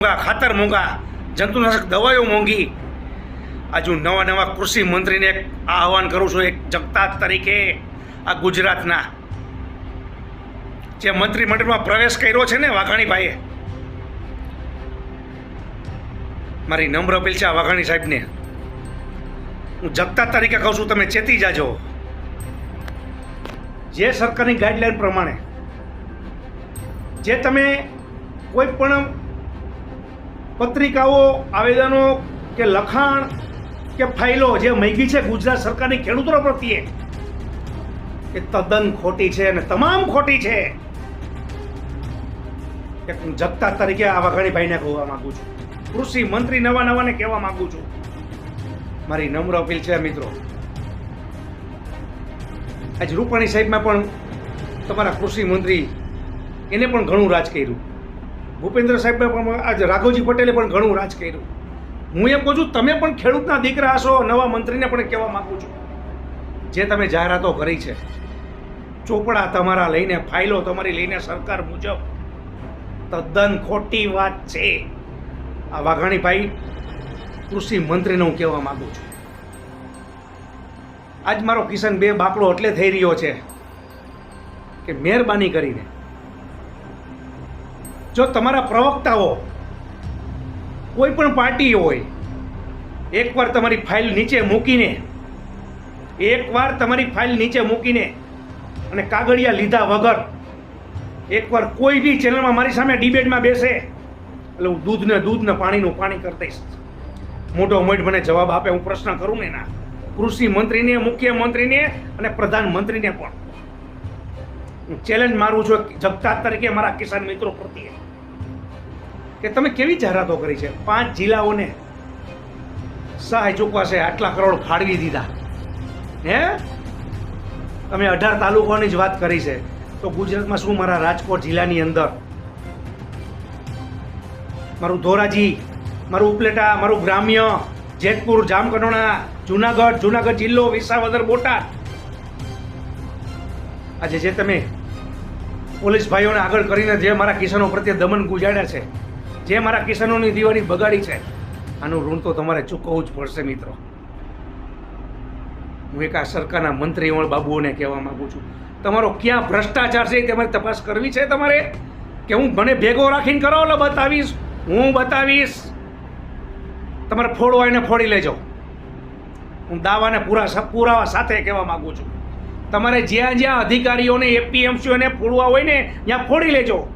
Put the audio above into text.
મોંઘા ખાતર મોંઘા, જંતુનાશક દવાઓ મોંઘી. આજુ નવા નવા કૃષિ મંત્રીને એક આહવાન કરું છું, એક જગતાત તરીકે આ ગુજરાતના. જે મંત્રીમંડળમાં પ્રવેશ કર્યો છે ને વાઘાણીભાઈએ. મારી નમ્ર અપીલ છે આ વાઘાણી સાહેબને. હું જગતા તરીકે કહું છું, તમે ચેતી જાજો. જે સરકારની ગાઈડલાઈન પ્રમાણે, જે તમે કોઈ પણ પત્રિકાઓ, આવેદનો કે લખાણ કે ફાઇલો જે મૈગી છે ગુજરાત સરકારની ખેડૂતો પ્રત્યે, એ તદ્દન ખોટી છે અને તમામ ખોટી છે. એક હું જગતા તરીકે આ વાઘાણીભાઈને કહેવા માંગુ છું. કૃષિ મંત્રી નવા નવાને કહેવા માંગુ છું. મારી નમ્ર અપીલ છે મિત્રો. આજ રૂપાણી સાહેબમાં પણ તમારા કૃષિ મંત્રી, એને પણ ઘણું રાજ કર્યું. ભૂપેન્દ્ર સાહેબે પણ આજ રાઘવજી પટેલે પણ ઘણું રાજ કર્યું. હું એમ કહું છું, તમે પણ ખેડૂતના દીકરા હશો, નવા મંત્રીને પણ કહેવા માંગુ છું. જે તમે જાહેરાતો કરી છે, ચોપડા તમારા લઈને, ફાઇલો તમારી લઈને સરકાર મુજબ, તદ્દન ખોટી વાત છે. આ વાઘાણીભાઈ, કૃષિ મંત્રીને હું કહેવા માગું છું. આજ મારો કિશન બે બાકડો એટલે થઈ રહ્યો છે કે મહેરબાની કરીને જો તમારા પ્રવક્તાઓ કોઈ પણ પાર્ટી હોય, એકવાર તમારી ફાઇલ નીચે મૂકીને, એકવાર તમારી ફાઇલ નીચે મૂકીને અને કાગળિયા લીધા વગર એકવાર કોઈ બી ચેનલમાં મારી સામે ડિબેટમાં બેસે, એટલે હું દૂધને દૂધને પાણીનું પાણી કરી દઈશ. મોટો મોટ મને જવાબ આપે, હું પ્રશ્ન કરું ને ના કૃષિ મંત્રીને, મુખ્યમંત્રીને અને પ્રધાનમંત્રીને પણ. હું ચેલેન્જ મારું છું જગતા તરીકે મારા કિસાન મિત્રો પ્રત્યે. કે તમે કેવી જાહેરાતો કરી છે? પાંચ જિલ્લાઓને સહાય ચૂકવાશે, આટલા કરોડ ફાળવી દીધા. હે? તમે અઢાર તાલુકાઓની જ વાત કરી છે. તો ગુજરાતમાં શું મારા રાજકોટ જિલ્લાની અંદર? મારું ધોરાજી, મારું ઉપલેટા, મારું ગ્રામ્ય, જેતપુર જામકંડોરણા જુનાગઢ જુનાગઢ જિલ્લો, વિસાવદર, બોટાદ. આજે જે તમે પોલીસ ભાઈઓને આગળ કરીને જે મારા કિસાનો પ્રત્યે દમન ગુજાડ્યા છે જે મારા કિસાનોની દિવાળી બગાડી છે, આનું ઋણ તો તમારે ચૂકવવું જ પડશે મિત્રો. હું એક આ સરકારના મંત્રી વણ બાબુઓને કહેવા માગું છું. તમારો ક્યાં ભ્રષ્ટાચાર છે તે તમારે તપાસ કરવી છે તમારે? કે હું મને ભેગો રાખીને કરો એટલે બતાવીશ, હું બતાવીશ. તમારે ફોડવા એને ફોડી લેજો. હું દાવાને પૂરા પુરાવા સાથે કહેવા માગું છું. તમારે જ્યાં જ્યાં અધિકારીઓને, એપીએમસીઓને ફોડવા હોય ને, ત્યાં ફોડી લેજો.